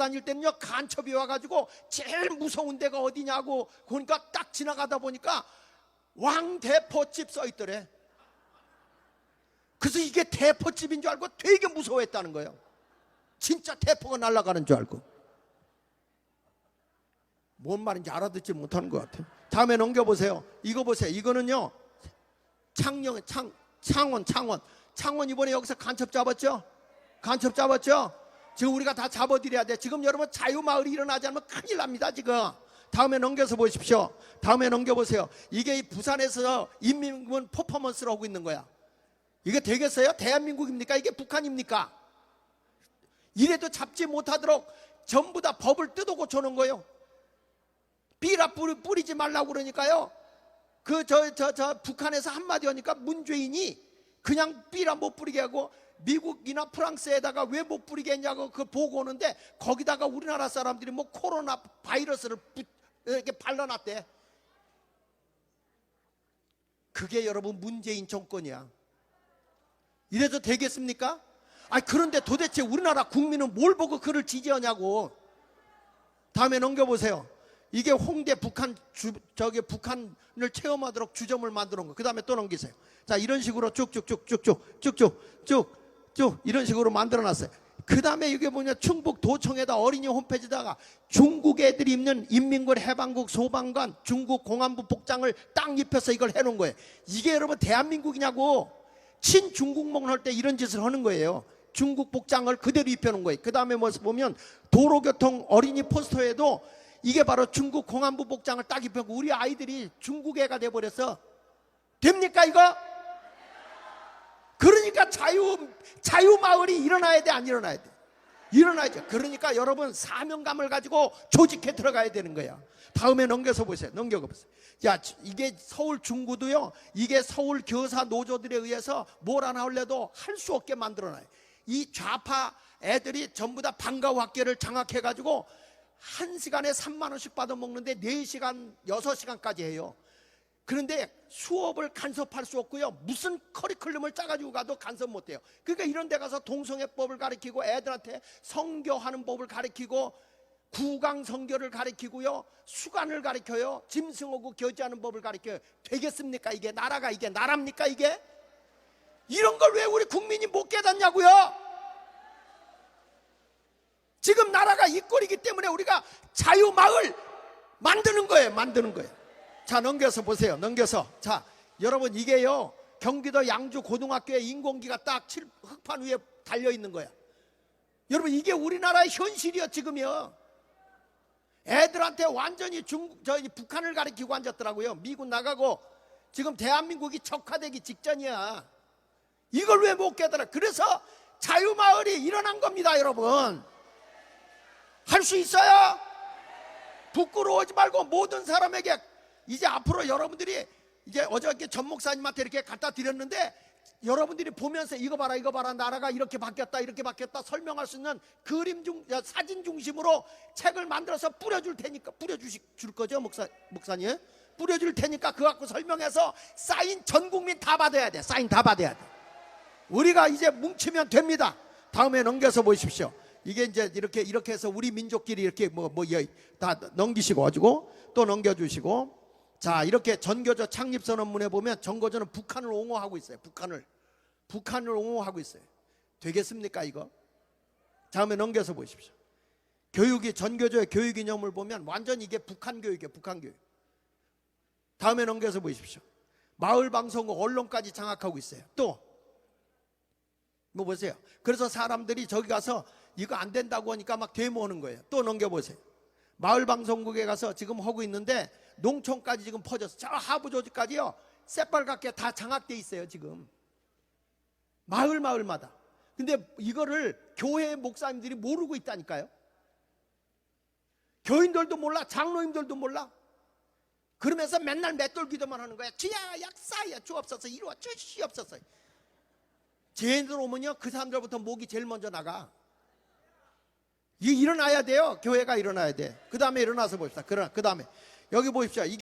다닐 때는요 간첩이 와가지고 제일 무서운 데가 어디냐고 그러니까 딱 지나가다 보니까 왕대포집 써 있더래. 그래서 이게 대포집인 줄 알고 되게 무서워했다는 거예요. 진짜 대포가 날아가는 줄 알고. 뭔 말인지 알아듣지 못하는 것 같아요. 다음에 넘겨보세요. 이거 보세요. 이거는요. 창녕, 창, 창원, 창원. 창원 이번에 여기서 간첩 잡았죠? 간첩 잡았죠? 지금 우리가 다 잡아드려야 돼. 지금 여러분 자유마을이 일어나지 않으면 큰일 납니다, 지금. 다음에 넘겨서 보십시오. 다음에 넘겨보세요. 이게 이 부산에서 인민군 퍼포먼스를 하고 있는 거야. 이게 되겠어요? 대한민국입니까? 이게 북한입니까? 이래도 잡지 못하도록 전부 다 법을 뜯어 고쳐놓은 거예요. 비라 뿌리, 뿌리지 말라고 그러니까요. 그 저 저 저 북한에서 한마디 하니까 문재인이 그냥 비라 못 뿌리게 하고 미국이나 프랑스에다가 왜 못 뿌리게 했냐고 그 보고 오는데 거기다가 우리나라 사람들이 뭐 코로나 바이러스를 부- 이렇게 발라놨대. 그게 여러분 문재인 정권이야. 이래도 되겠습니까? 아 그런데 도대체 우리나라 국민은 뭘 보고 그를 지지하냐고. 다음에 넘겨보세요. 이게 홍대 북한 주, 저기 북한을 체험하도록 주점을 만들어 놓은 거. 그 다음에 또 넘기세요. 자 이런 식으로 쭉쭉쭉쭉쭉 쭉쭉쭉 이런 식으로 만들어 놨어요. 그 다음에 이게 뭐냐 충북 도청에다 어린이 홈페이지다가 중국 애들이 입는 인민군 해방국 소방관 중국 공안부 복장을 딱 입혀서 이걸 해놓은 거예요. 이게 여러분 대한민국이냐고 친중국몽 할 때 이런 짓을 하는 거예요. 중국 복장을 그대로 입혀놓은 거예요. 그 다음에 뭐 보면 도로교통 어린이 포스터에도 이게 바로 중국 공안부 복장을 딱 입혀놓고 우리 아이들이 중국 애가 돼버렸어. 됩니까 이거? 그러니까 자유 자유 마을이 일어나야 돼 안 일어나야 돼? 일어나야죠. 그러니까 여러분 사명감을 가지고 조직해 들어가야 되는 거야. 다음에 넘겨서 보세요. 넘겨 보세요. 야 이게 서울 중구도요. 이게 서울 교사 노조들에 의해서 뭘 하나 할래도 할 수 없게 만들어놔요. 이 좌파 애들이 전부 다 방과 학계를 장악해 가지고 한 시간에 3만 원씩 받아 먹는데 4시간, 6시간까지 해요. 그런데 수업을 간섭할 수 없고요. 무슨 커리큘럼을 짜가지고 가도 간섭 못해요. 그러니까 이런 데 가서 동성애법을 가르치고 애들한테 성교하는 법을 가르치고 구강 성교를 가르치고요. 수간을 가르쳐요. 짐승하고 교제하는 법을 가르쳐요. 되겠습니까? 이게 나라가 이게 나랍니까? 이게? 이런 걸 왜 우리 국민이 못 깨닫냐고요? 지금 나라가 이 꼴이기 때문에 우리가 자유마을 만드는 거예요. 만드는 거예요. 자, 넘겨서 보세요. 넘겨서. 자, 여러분 이게요. 경기도 양주 고등학교에 인공기가 딱 칠- 흙판 위에 달려 있는 거야. 여러분 이게 우리나라의 현실이요, 지금이요. 애들한테 완전히 중, 저 북한을 가리키고 앉았더라고요. 미국 나가고 지금 대한민국이 적화되기 직전이야. 이걸 왜 못 깨달아? 그래서 자유마을이 일어난 겁니다, 여러분. 할 수 있어요? 부끄러워하지 말고 모든 사람에게 이제 앞으로 여러분들이 이제 어저께 전 목사님한테 이렇게 갖다 드렸는데 여러분들이 보면서 이거 봐라 이거 봐라 나라가 이렇게 바뀌었다 이렇게 바뀌었다 설명할 수 있는 그림 중 야, 사진 중심으로 책을 만들어서 뿌려줄 테니까 뿌려주실 줄 거죠 목사 목사님 뿌려줄 테니까 그거 갖고 설명해서 사인 전 국민 다 받아야 돼 사인 다 받아야 돼 우리가 이제 뭉치면 됩니다. 다음에 넘겨서 보십시오. 이게 이제 이렇게 이렇게 해서 우리 민족끼리 이렇게 뭐 뭐 다 넘기시고 가지고 또 넘겨주시고 자 이렇게 전교조 창립 선언문에 보면 전교조는 북한을 옹호하고 있어요. 북한을 북한을 옹호하고 있어요. 되겠습니까 이거? 다음에 넘겨서 보십시오. 교육이 전교조의 교육 이념을 보면 완전 이게 북한 교육이에요. 북한 교육. 다음에 넘겨서 보십시오. 마을 방송국 언론까지 장악하고 있어요. 또 뭐 보세요. 그래서 사람들이 저기 가서 이거 안 된다고 하니까 막 데모하는 거예요. 또 넘겨 보세요. 마을 방송국에 가서 지금 하고 있는데 농촌까지 지금 퍼져서 저 하부 조직까지요. 새빨갛게 다 장악돼 있어요. 지금 마을 마을마다. 근데 이거를 교회 목사님들이 모르고 있다니까요. 교인들도 몰라, 장로님들도 몰라. 그러면서 맨날 맷돌 기도만 하는 거야. 주야 약사야 주옵소서 이루어 주시옵소서. 쟤네들 오면요 그 사람들부터 목이 제일 먼저 나가. 이 일어나야 돼요. 교회가 일어나야 돼. 그 다음에 일어나서 봅시다. 그 다음에 여기 보십시오.